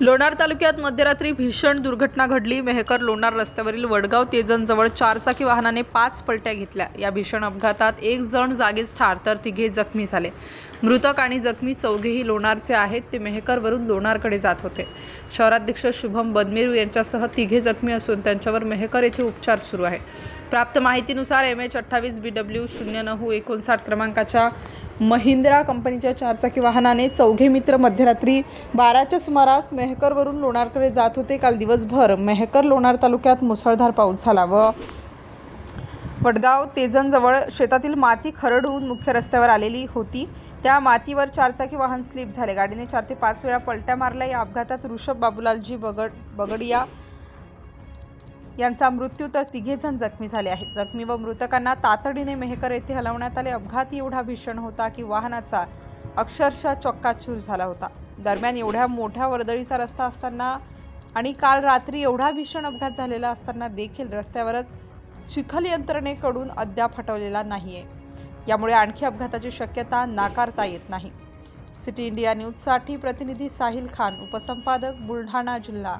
लोणार तालुक्यात मध्यरात्री भीषण दुर्घटना घडली. मेहकर लोणार रस्त्यावरील वडगाव तेजनजवळ चारचाकी वाहनाने पाच पलट्या घेतल्या. या भीषण अपघातात एक जण जागीच ठार तर तिघे जखमी झाले. मृतक आणि जखमी चौघेही लोणारचे आहेत. ते मेहकरवरून लोणारकडे जात होते. शहराध्यक्ष शुभम बदमेरू यांच्यासह तिघे जखमी असून त्यांच्यावर मेहकर येथे उपचार सुरू आहे. प्राप्त माहितीनुसार एम एच अठ्ठावीस बी डब्ल्यू शून्य नऊ एकोणसाठ क्रमांकाच्या महिंद्रा कंपनीच्या चारचाकी वाहनाने चौघे मित्र मध्यरात्री बाराच्या सुमारास मेहकरवरून लोणारकडे जात होते. काल दिवसभर मेहकर लोणार तालुक्यात मुसळधार पाऊस झाला व वडगाव तेजनजवळ शेतातील माती खरडून मुख्य रस्त्यावर आलेली होती. त्या मातीवर चारचाकी वाहन स्लिप झाले. गाडीने चार ते पाच वेळा पलट्या मारल्या. या अपघातात ऋषभ बाबूलालजी बगड बगडिया यांचा मृत्यू तर तिघेजण जखमी झाले आहेत. जखमी व मृतकांना तातडीने मेहकर येथे हलवण्यात आले. अपघात एवढा भीषण होता की वाहनाचा अक्षरशः चक्काचूर झाला होता. दरम्यान एवढ्या मोठ्या वर्दळीचा रस्ता असताना आणि काल रात्री एवढा भीषण अपघात झालेला असताना देखील रस्त्यावरच चिखल यंत्रणेकडून अद्याप हटवलेला नाहीये. यामुळे आणखी अपघाताची शक्यता नाकारता येत नाही. सिटी इंडिया न्यूजसाठी प्रतिनिधी साहिल खान उपसंपादक बुलढाणा जिल्हा.